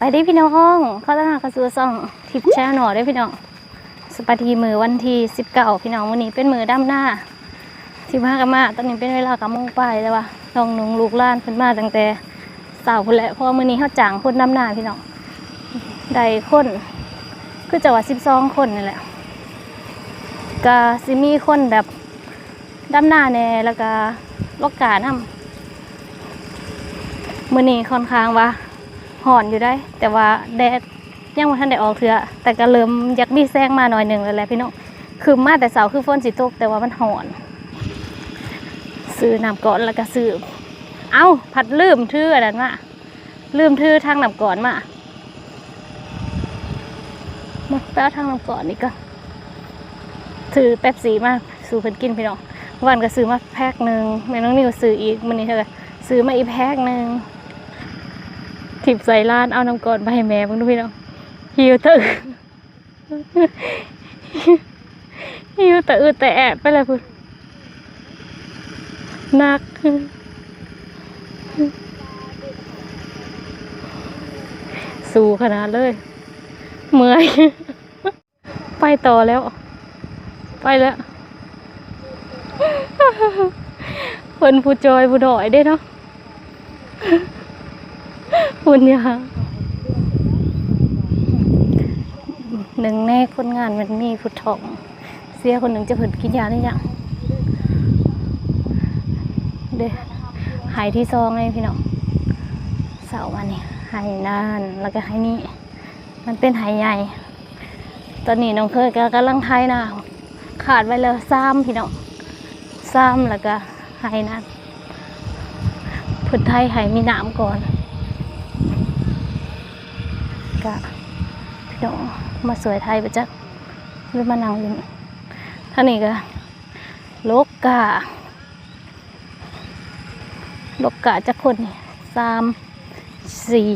ไปได้พี่น้องเขาต้องหากระสูซองทิปแช่หน่อได้พี่น้องสปาทีมือวันที่สิบเก้าพี่น้องวันนี้เป็นมือดำหน้าสิบห้ากมาตอนนี้เป็นเวลากำมงไปแล้ววะน้องหนุ่งลูกล้านเพิ่นมาตั้งแต่สาวพุ่นแหละพราะว่ามื้อนี้เข้าจางคนดำหน้าพี่น้องได้คนคือจะว่าสิบสองคนนี่แหละก็สิมีคนแบบดำหน้าแน่แล้วก็ลกกานํมื้อนี้ค่อนข้างว่า หอนอยู่ได้ แต่ว่าแดดยังไม่ทันได้ออกเถือแต่ก็เริ่มอยากมีแซงมาหน่อยหนึ่งแล้วแหละพี่น้องคือมาแต่เสาคือฝนสิตกแต่ว่ามันหอน ซื้อน้ำก่อนแล้วก็ซื้อเอ้าผัดลืมทื่ออันนั้นมาลืมทื่อทางน้ำก่อนมามาแป๊บทางน้ำก่อนนี่ก็ถือแป๊บสีมาสู่เพิ่นกินพี่น้องวันก็ซื้อมาแพ็คหนึ่งแม่น้องนิวซื้ออีกมันนี้เท่าไหร่ซื้อมาอีกแพ็คหนึ่ง ทิบใส่ร้านเอาน้ำก่อนไปให้แม่เพิ่งดูพี่น้องหิวเตอึหิวตะอึแต่แอบไปเลยพุ่นหนักสู้ขนาดเลย เมื่อย ไปต่อแล้ว ไปแล้วเพิ่นผู้จอยผู้ดอยเด้เนาะ คุณยาหนึ่งในคนงานมันมีผู้ทองเสียคนหนึ่งจะเพิ่นกินยาได้ยังเด้หายที่ซองไงพี่น้องเสาวันนี้หายนานแล้วก็หายนี่มันเป็นหายใหญ่ ตอนนี้น้องเคยก็กำลังไทยนะขาดไว้แล้วซ้ำพี่น้องซ้ำแล้วก็หายนานเพิ่นไทยหายมีน้ำก่อน กะพี่น้องมาสวยไทยไปจ้ะหรือมานั่งอยู่นท่านี้ก็โลกกาโลกกาจะคนนี่สามสี่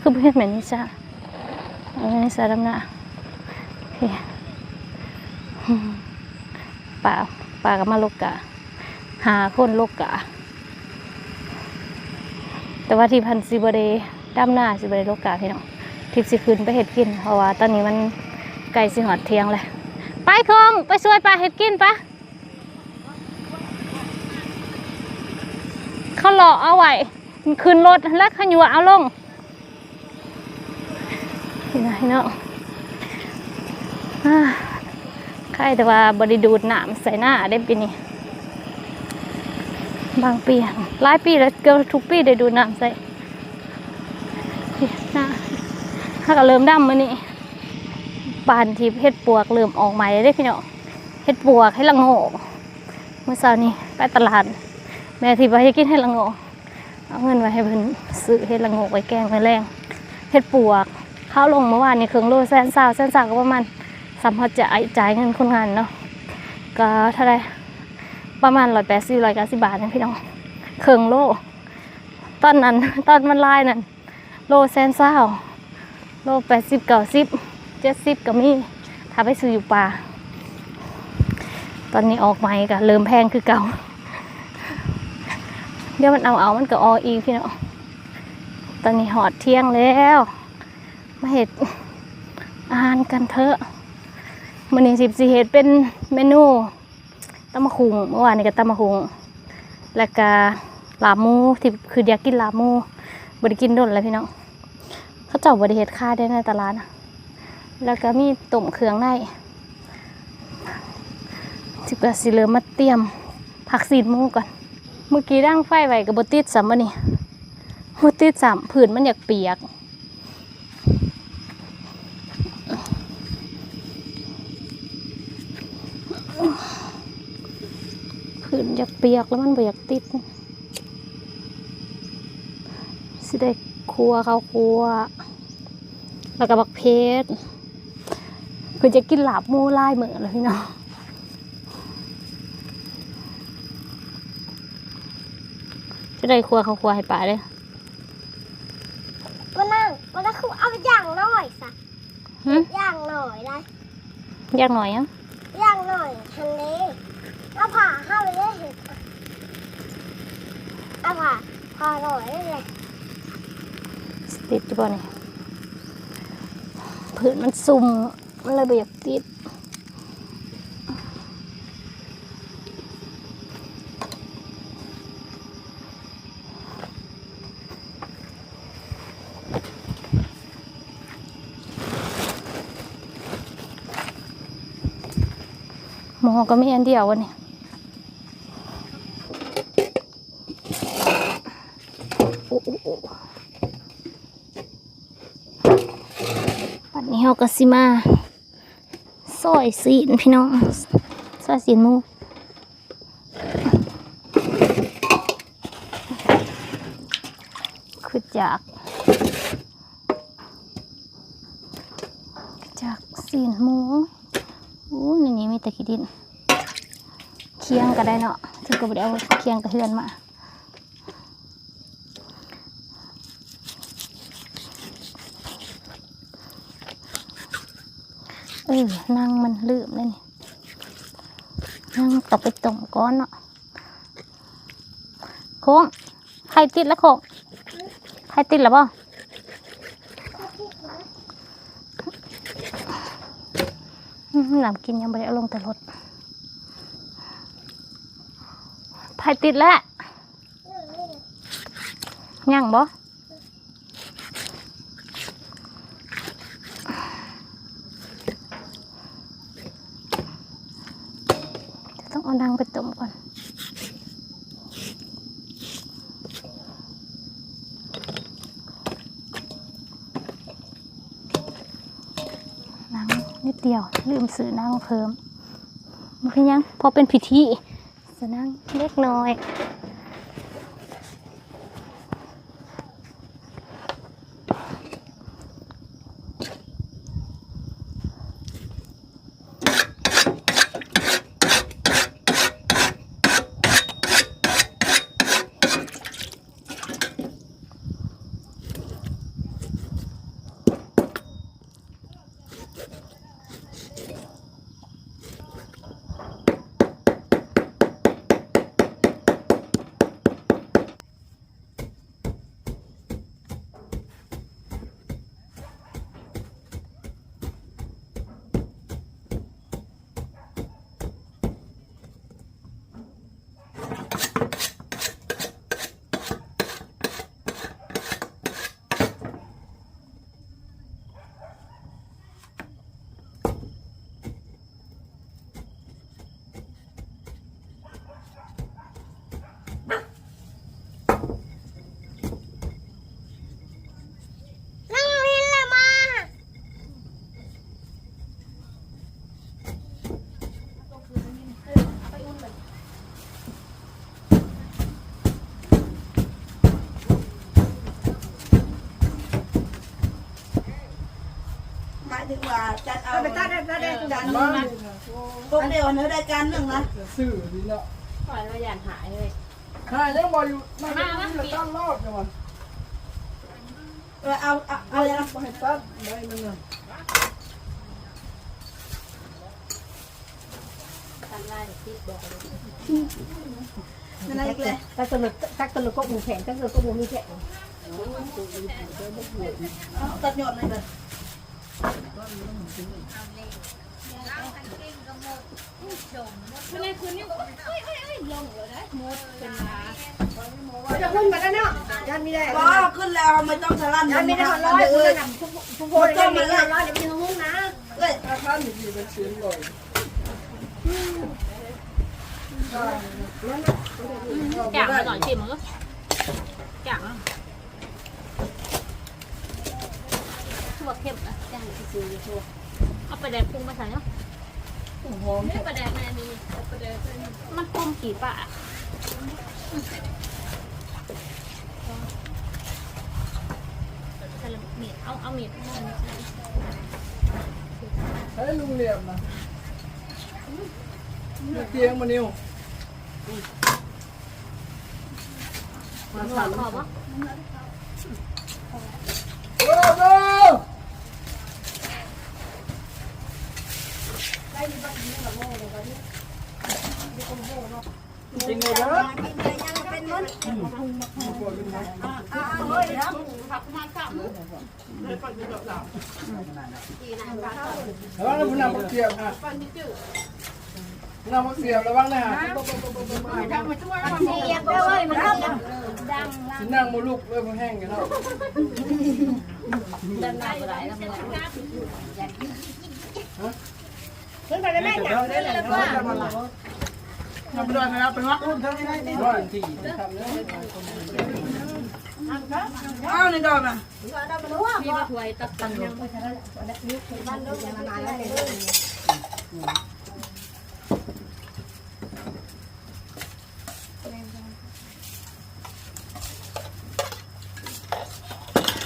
คือเพื่อนแบบนี้จ้ะอันนี้สารนาโอเคอืมป่าป่ากับมาโลกกาหาคนโลกกาแต่ว่าที่พันซีบเด ด้ามหน้าซีบเดโลกาพี่น้องทิพสิคืนไปเห็ดกิน เพราะว่าตอนนี้มันไก่สิหอดเทียงเลยไปคงไปช่วยปลาเห็ดกินปะเขาหล่อเอาไว้ขึ้นรถแล้วขยัวเอาลงนี่นะพี่น้องอ่าใครแต่ว่าบริดูดหนามใส่หน้าได้ปีนี้บางปีหลายปีแล้วเกือบทุกปีได้ดูน้ำใส่หน้า ถ้าก็เริ่มดำมานี่บานที่เฮ็ดปวกเริ่มออกใหม่เลยเด้พี่น้องเฮ็ดปวกให้ละโงกเมื่อเช้านี้ไปตลาด แม่ที่ไปให้กินให้ละโงกเอาเงินไว้ให้เพิ่นซื้อเฮ็ดละโงกไว้แกงไว้แรงเฮ็ดปวกข้าวลงเมื่อวานนี่เครื่องโลแสนสาวแสนสาวก็ประมาณสามพันจะจ่ายเงินคนงานเนาะก็เท่าไรประมาณร้อยแปดสิบร้อยเก้าสิบบาทนะพี่น้องเครื่องโลตอนนั้นตอนมันลายนั่นโลแสนเศร้า โลแปดสิบเก้าสิบเจ็ดสิบก็มีถ้าไปซื้ออยู่ป่า ตอนนี้ออกใหม่ก็เริ่มแพงคือเก่า เดี๋ยวมันเอาเอามันก็อออีกพี่เน้องตอนนี้หอดเที่ยงแล้ว มาเห็ดอาหารกันเถอะมันนี้สิบสี่เห็ดเป็นเมนูตำมะคุงเมื่อวานนี้ก็ตำมะคุงแล้วก็ลาบหมูที่คืออยากกินลาบหมูบริกินโดนแล้วพี่น้องเขาเจ้าบริเหตุค่าได้ในตลาดนะแล้วก็มีต้มเครื่องในสิบกสิเหลือมาเตรียมผักซีดมูก่อน เมื่อกี้ร่างไฟไว้กับบติดสัมบันี่บติดสัมผืนมันอยากเปียกผืนอยากเปียกแล้วมันบ่อยากติดสิได้ครัวเขาครัว แล้วก็บักเพชรคือจะกินหลาบหมูลายเหมือนเลยพี่น้องจะได้ครัวข้าวครัวให้ป่าเลยวันนั้นวันนั้นคือเอาอย่างหน่อยสะหึอย่างหน่อยได้ยากหน่อยอะอย่างหน่อยทะเลเอาผ่าเข้าไปเลยเห็ดเอาผ่าผ่าหน่อยเลยติดอยู่บ่นี่ พื้นมันซุ่มมันเลยบ่อยากติดหมอก็ไมีอันเดียววันนี้โอ้โอ้โอ้ปัดนี้เฮาก็สิมาซอยสีนพี่น้องซอยสีนหมูคือจากจากสีนหมูอู้ในนี้มีแต่ขี้ดินเคียงก็ได้เนาะถึงก็บ่ได้เอาเคียงกับเฮือนมา เออนั่งมันลืมเลยนี่นั่งตกไปตรงก้อนเนาะโค้งใครติดแล้วโค้งใครติดแล้วบ่อืมหลังกินยังไม่ได้เอาลงแต่รถใครติดแล้วยังบ่จะต้องเอา ดังไปต้มก่อนนังนิดเดียว ลืมซื้อนั่งเพิ่มมันคือยังพอเป็นพิธีสนั่งเล็กน้อย ว่าจัดเอาไปตัดได้ได้จานนึงนะพวกเดียวเนื้อได้จานหนึ่งนะซื้อดีเนาะปล่อยเราอยากหายเลยใช่ยังบออยู่มามามาตั้งรอบจังหวะเอาเอาเอาอย่างมาให้ตัดได้มันน่ะทำได้ที่บอกเลยนั่นอะไรเลยถ้าสนุกถ้าสนุกก็หมูแข็งถ้าสนุกก็หมูมีแข็งตัดหยอดเลยเลย จะพุ่เฮ้ยเฮ้ยลงกันแล้วเนาะยันไม่ได้พอขึ้นแล้วไม่ต้องสลันยันไม่ได้มัร้อยเลยทุกทุกคนยังม่ได้ร้อยเดี๋ยวไปถึงหุ้งนะเลยถ้าท่านอยู่เป็นเสียงลยจ่าหน่อยชิมมั้งจ่างทั่เข้มอะ จ่างที่ซื้อทั่วเอาไปแดกปรุงมาใส่เนาะหอมไม่ไปแดกแม่นี่ไปแดกมันต้มกี่ปะใส่ละมีดเอาเอามีดมองใส่ให้ลุงเหลี่ยมนะเตียงมานิวมาสามขอบวะโอ้โห จริงเลยเป็นมันผักมาข้าวระวังนะคุณนำมาเสียบฮะนำมาเสียบระวังนะฮะเสียบเลยมันเข้ากันสินั่งมาลุกเริ่มแห้งกันแล้วขึ้น ไปได้แม่หนังเลยแล้วก็ทำด้วยนะครับเป็นว่าว่าที่ทำเนี่ยอ้าวในดอกอะมีมาถวยตักตังยัง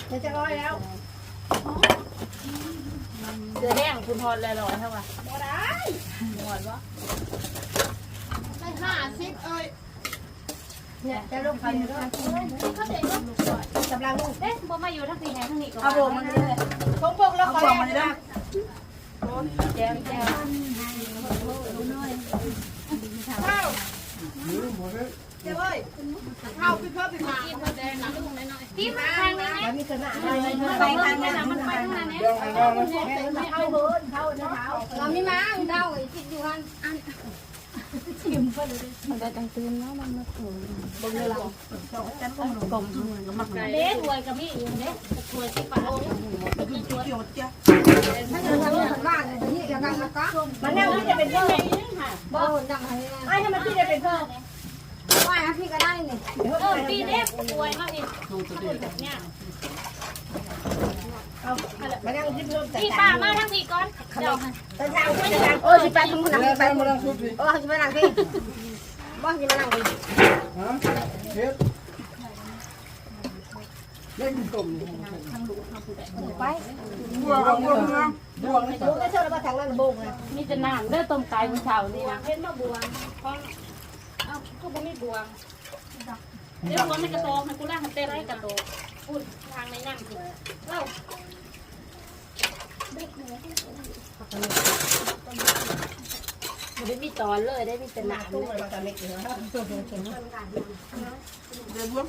เดี๋ยวจะร้อยแล้วเดือแดงคุณพรเลยร้อยเท่าไหร่ บ่ได้หมดวะไม่ห้าสิบเอ้ยเนี่ยจะลงไปเลยเขาเด็กกำลังลงเอ๊ะบ่มาอยู่ทั้งสี่แห่งทั้งนี้ก็เอาโบกมันเลยพงพงแล้วเอาเขาโบเรียกกมันเลยนะแจ้วแจ้วข้าวหือหมดเลยเดี๋ยวเอ้ยข้าว พี่เพิ่มพี่มากินแน้ำลูกน้อยๆที่มางนี้แล้วมีขนาดอะไรไปทางนั้นมันไปทางนั้นเนี่ยเรื่องของเรานะเข้าเบิร์นเข้าเนื้อเท้าเราไม่มาเท้าไอ้ที่อยู่หันเด็ดถวยกับมีอยู่เด็ดถวยสิบบาทเกี่ยวจ้ะถ้าเกิดทำงานบ้านเนี่ยนี่จะนั่งแล้วก็มันนั่งที่จะเป็นเพิ่มบ่นั่งให้ไอ้ให้มันที่จะเป็นเพิ่ม ว่านะพี่ก็ได้เนี่ยเออปีนี้ถวยมาอีกเนี่ยมันนั่งที่เพิ่มแต่พี่ป้ามาทั้งสี่ก้อนเดี๋ยวแต่ทางที่จะโอ้ยสิไปทางคนนั่งแล้วไปใครมาลังชุดพี่โอ้ยสิมานั่งที่บ่สิมานั่งที่ฮะเฮ็ดเล่นกลมไปบวกบวกนะบวกนะลูกก็เชื่อแล้วว่าทางนั้นโบกเลยมีแต่น้ำเด้อต้มไก่มื้อเช้านี่นะเห็นบ่บวงเพราะเอ้า ก็บ่มีบวงเดี๋ยวคนในกระโตกให้กูล่างให้เต้นให้กระโตกพูดทางในนั่งคือเอ้ามันได้มีตอนเลยได้มีแต่หนามตู้เลยมาตอนเล็กเลย เดี๋ยวรวม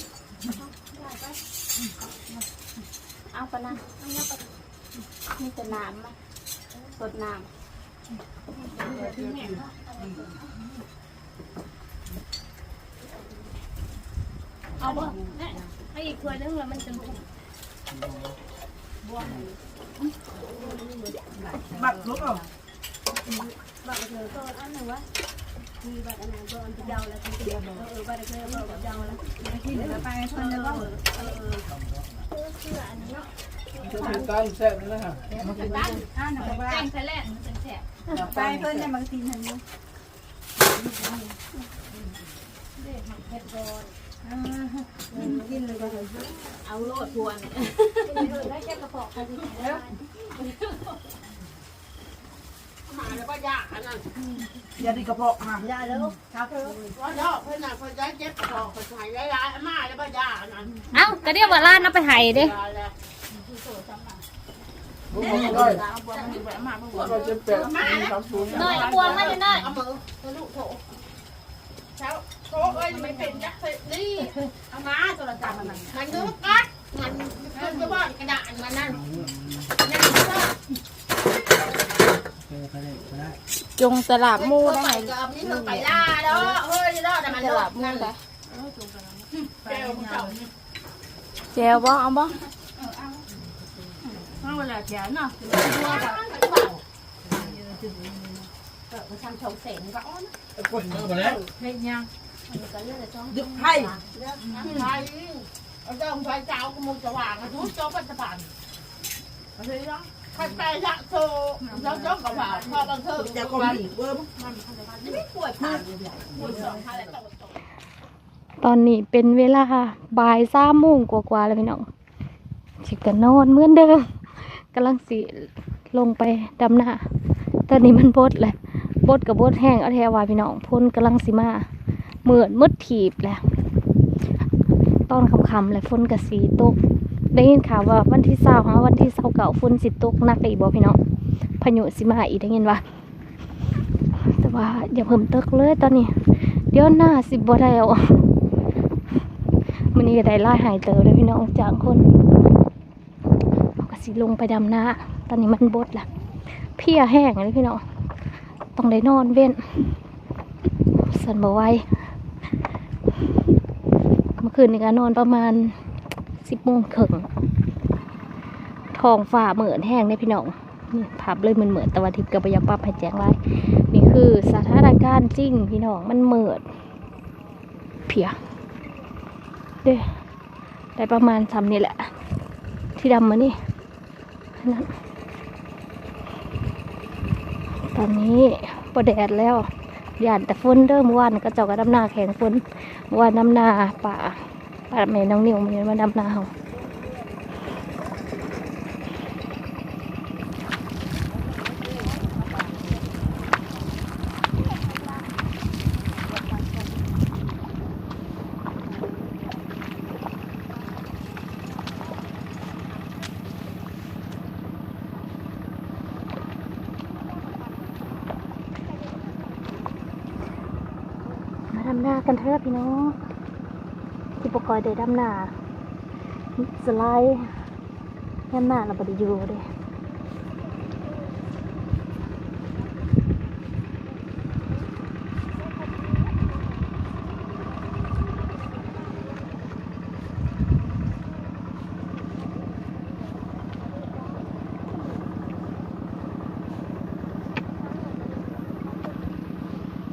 เอาปะนะมีแต่หนามมาสดน้ำเอาบ่ เนี่ให้อีกถ้วยนึงแล้วมันจะลุกบัตรลุกอะบักเธอก็อันหนึ่งวะมีบักอันนั้นก็อันที่เดาแล้วที่เดียวเออบักเธอก็บักเดาแล้วที่เหลือไปคนเดียวก็จะเป็นการแซ่บนะฮะตั้งอ่านหน่อยแต่งใส่แรกมันจะแสบไปเพิ่นเนี่ยบางทีทันนี้กินเลย ก็เลยเอาโลดทวนได้แค่กระเพาะกันมาแล้วก็ยากอันนั้นอย่าดีกระเพาะมาได้แล้วครับว่าดอกเพื่อนน่ะเพื่อนได้เจ็บกระเพาะเพื่อนหายย้ายมาแล้วก็ยากอันนั้นเอ้าก็เรียกว่าร้านเอาไปห้ด้ยาแล้วบวกได้เอาบวมันอยู่แบบมาเมื่อยน้อยบวมาเลยน้อยเอามือลูกโถเช้า โอ้ยไม่เป็นยักษ์เลยนี่เอามาโทรศัพท์มันมันนึกกัดมันมันจะว่ากระดาษมันนั่นนั่นก็จงสลับมูได้กับนี่มันไปล่าเนาะเฮ้ยเนาะแต่มันหลับนั่นแหละแก้วเก่าแจวบ่เอาบ่เอาเวลาแก้วเนาะมันทำชงเสงก็อ้อนกดมาแล้วเล่นยังก็เลือดช่อง ดึกไพ่ไพ่เอาเจ้าไฟเจ้าก็มุจะวางอะทุกโจ๊กปัจจุบันอาเลยเนาะขัดไปละโซแล้วโจ๊กกับว่าพอบางเธอจะก็มีเวิร์มมันไม่ป่วยผ่านป่วยสองท่าแล้วตอนนี้เป็นเวลาบ่ายสามโมงกว่าๆแล้วพี่น้องสิกันนอนเหมือนเดิมกำลังสิลงไปดำหน้าตอนนี้มันบดแหละบดกับบดแห้งเอาแทว่าพี่น้องพ้นกำลังสิมา เหมือนมืดถีบแหละตอนค่ำๆเลยฝนกระสีตก ได้ยินข่าวว่าวันที่เศร้าฮะวันที่เศร้าเก่าฝนสิตกนักอีกบ่พี่น้องพายุสิมาอีกได้ยินว่าแต่ว่าอย่าเพิ่มตกเลยตอนนี้ เดี๋ยวหน้าสิบ่ได้เอามันนี้ก็ได้ไล่หายเติบเลยพี่น้องจากคนสิลงไปดำนาตอนนี้มันบดละเพียแห้งเลยพี่น้องต้องได้นอนเว้นสันบ่ไวเมื่อคืนนี้ก็นอนประมาณสิบโมงครึ่งทองฝ่าเหมือนแห้งเลยพี่น้องนี่พับเลยมันเหมือนต่ว่าทิพย์กับพยาปรับให้แจ้งไว้นี่คือสถานการณ์จริงพี่น้องมันเหมือนเพียเด้ได้ประมาณสามนี่แหละ ที่ดำมานี่นั่นตอนนี้ประแดดแล้วหยานแต่ฝนเด้อเมื่อวานก็เจ้าก็ดำนาแข่งฝน ว่าน้ำนาป่าป่าแม่น้องนิวมันมาดำนาเขา กันเถอะพี่น้องที่ปกอยได้ดำหนาสไลด์ดำนาเราบไดอยู่เด้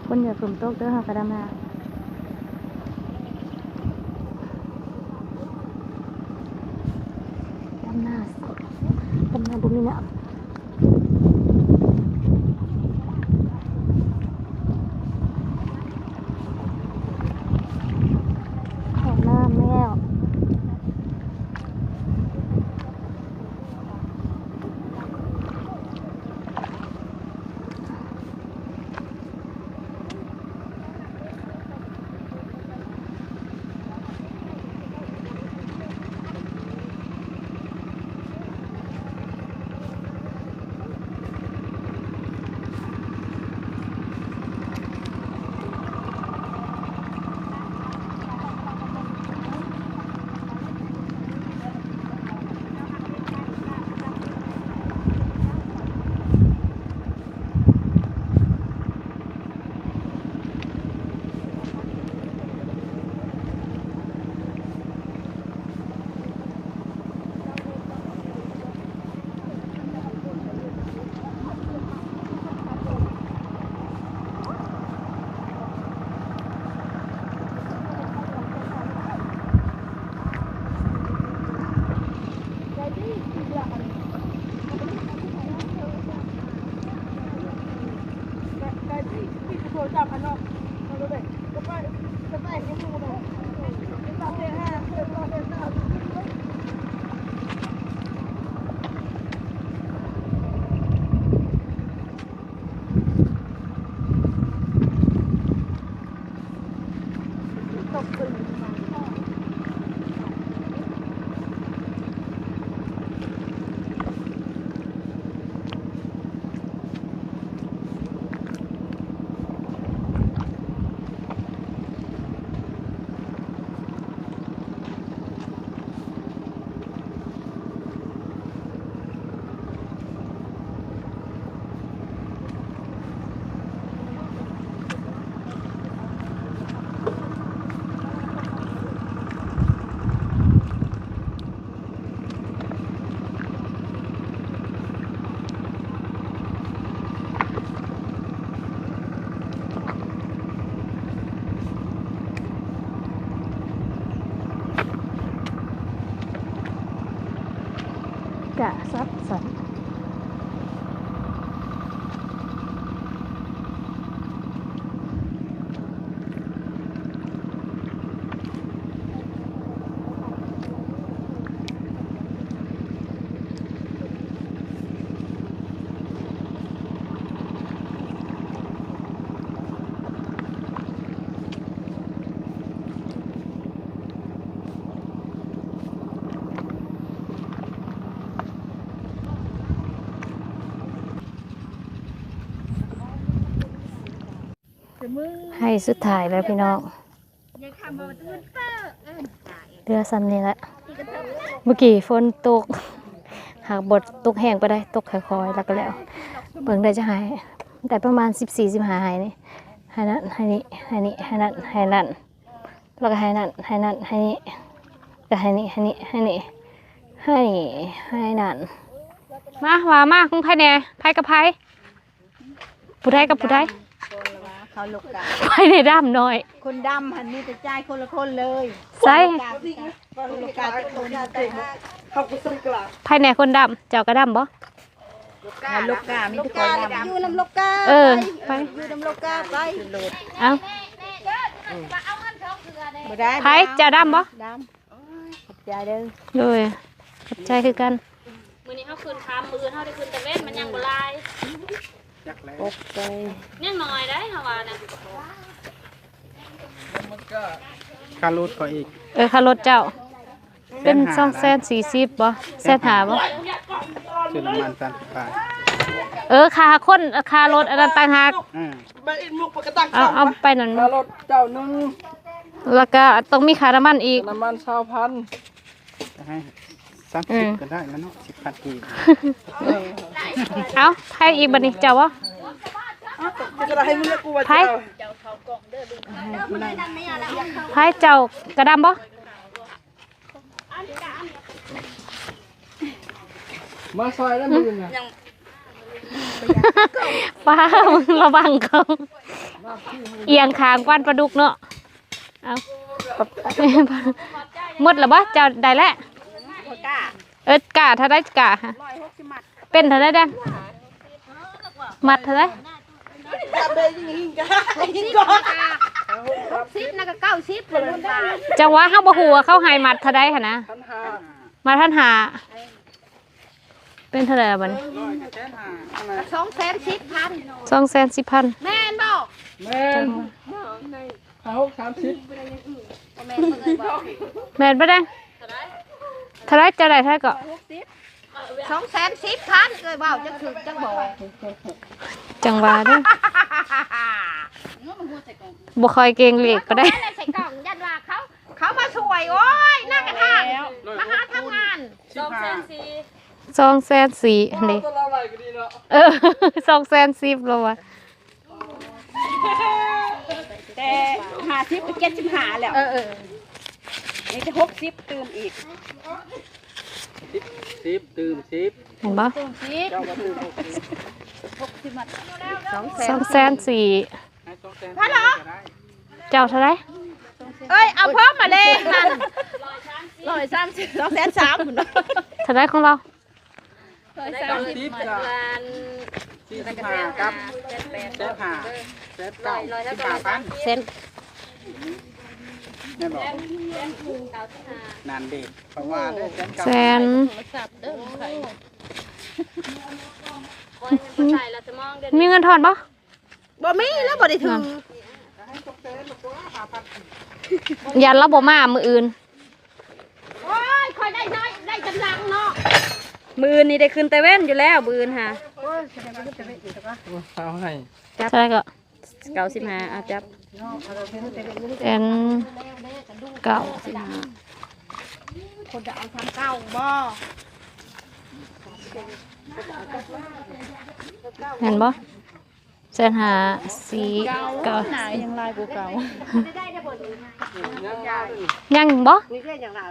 คนอย่ากลุ่มโต๊ะเด้อหากระดำนาดำนาสด ดำ ให้สุดท้ายแล้วพี่น้องเรือซ้ำนี่แหละ เมื่อกี้ฝนตก หากบดตกแห้งไปได้ตกค่อยๆแล้วก็แล้ว เบิ่งได้จะหาย แต่ประมาณ14 15หายนี่ให้นั่นให้นี่ให้นี่ให้นั่นให้นั่นแล้วก็ให้นั่นให้นั่นให้นี่ก็ให้นี่ให้นี่ให้นี่ให้นี่ให้นั่นมาว่ามาของไผแหน่ไผกับไผผู้ใดกับผู้ใด เขาลูกกาไผในด้ามน้อย คนดำหันนี่จะจ่ายคนละคนเลยใส่คนลูกกาทุกคนแต่เขาก็สงกลาไผแหน่คนดำเจ้าก็ดำบ่ ลูกกามีทุกคนดำอยู่น้ำลูกกาเออไป อยู่น้ำลูกกาไปเอ้าบ่ได้ไผเจ้าดำบ่ดำขอบใจเด้อเลยขอบใจคือกัน มื้อนี้เฮาคืนคามมื้อเฮาได้คืนตะเว้นมันยังบ่ลาย จักแล้วขอบใจยังน้อยได้เฮาว่านะมันก็คารุดก็อีกเออค่ารถเจ้า เป็นสองแสนสี่สิบบ่แสนหาบ่ชื่อน้ำมันสันปลายเออค่าคนค่ารถอันนั้นต่างหากอ่าเอาเอาไปนั่นคารถเจ้าหนึงแล้วก็ต้องมีค่าน้ำมันอีกน้ำมันชาวพันจะให้ สามอืสิบมก็ได้แล้วเนาะสิบพันกีบเอาไผอีกบัดนี้เจ้าวะจะได้ให้มึงเรียกกูว่าไผไผเจ้ากระดำบ่มาซอยแล้วมึงน่ะป้ามึงระวังเขาเอียงคางกวนปลาดุกเนาะเอาหมดแล้วบ่เจ้าได้แล้ว เออกะถ้าได้กะฮะเป็นเท่าได้แดงมัดเท่าได้สิบนะก็เก้าสิบเลยจังหวะเฮาบ่ฮู้ว่าเขาให้มัดเท่าใดหั่นนะพันห้ามาท่านหา เป็นเท่าไหร่บัดนี้สองแสนสิบพัน210,000แม่นบ่แม่นเอาสามสิบแม่นบ่ได้ เท่าไหร่เจ้าได้เท่าไหร่ก็สองแสนสิบพันเคยเบาจังถึกจังบอกจังหวะเด้อบ่ค่อยเก่งเลขปานใดใส่กล่องยันว่าเขา เขามาช่วยโอ้ยนั่งกระทางมาหาทำงานสองแสนสี่นี่ตัวเราอะไรก็ดีเนาะเออสองแสนสิบแล้ววะแต่50ไป75แล้วเออเออ นี่จะ60ตื่มอีกสิบสิบตื่มสิบเห็นปะเจ้าก็ตื่มหกสองแสสนองแสนสี่ให้สองแสนก็ได้เจ้าเท่าไหรเอ้ยเอาพร้อมมาเลยนั่นร้อยสามสิบสองแสนสามหมุนเท่าไหรของเราได้ก็สิบกับสี่สิบห้ากับแสนห้าแสนเก้าสิบห้าพันเซน แม่บอกนานด็กเพราะว่าได้แสนมีเงินทอนปะบ่มีแล้วบ่ได้ถึงยันเราบ่มามืออื่นโอ้ยคอยได้น้อยได้กำลังเนาะมืออื่นนี่ได้คืนแตะเว้นอยู่แล้วมือค่ะเอาให้เท่าไหรก็95อาจับ แสนเก้าคนจะเอาทำเก้าบ่เห็นปะแสนหาสี่เก้ายังลายกูเก่ายังบ่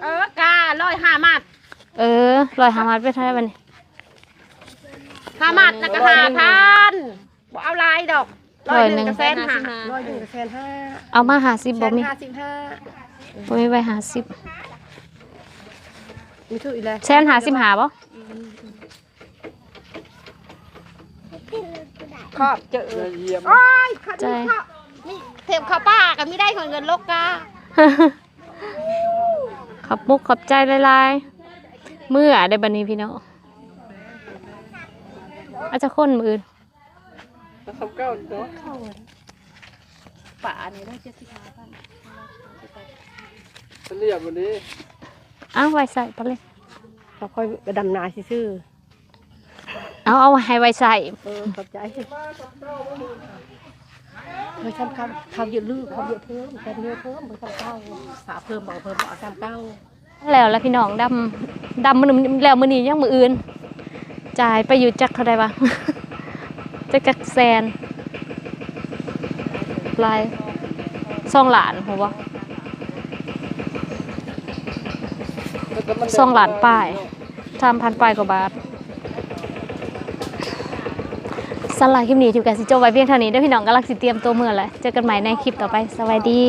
เออการ้อยห้ามัดเออลอยหามาไปเท่าไหรบัดนี้ห้ามัดแล้วก็ห้าพันบ่เอาลายดอก ร้อยหนึ่งก็แสนห้าร้อยหนึ่งก็แสนห้าเอามาหาสิบบ่มีห้าสิบห้าบ่มีใบหาสิบมีทุกอีกเลยแสนหาสิบหาบ่ขอบเจอเยี่ยมโอ้ยคันนี้ข้าวนี่เทมข้าวป้าก็ไม่ได้คนเงินลกกาขอบมุกขอบใจหลายๆมืออะได้บันนี้พี่น้องอาจจะคนมืออื่น สามเก้าเนาะป่านี่ได้75,000เรียบวันนี้เอาไว้ใส่ไปเลยเราค่อยไปดำนาซื่อเอาเอาให้ไว้ใส่เออขอบใจเฮ้ยทำคำคำเยอะลือคำเยอะเพิ่มเป็นเยอะเพิ่มเพิ่มเก้าสาเพิ่มบอกเพิ่มบอกทำเก้าแล้วแล้วพี่น้องดำดำมือนี้แล้วมือนี้ยังมืออื่น จ่ายไปอยู่จักเท่าใดวะ จักจักแซนลายซองหลานหัวสองหลานป้ายสามพันป้ายกว่าบาทสำหรับคลิปนี้ทิวกันสิโจบไว้เพียงเท่านี้ด้วยพี่น้องกำลังสิเตรียมตัวเมื่อแหละเจอกันใหม่ในคลิปต่อไป สวัสดี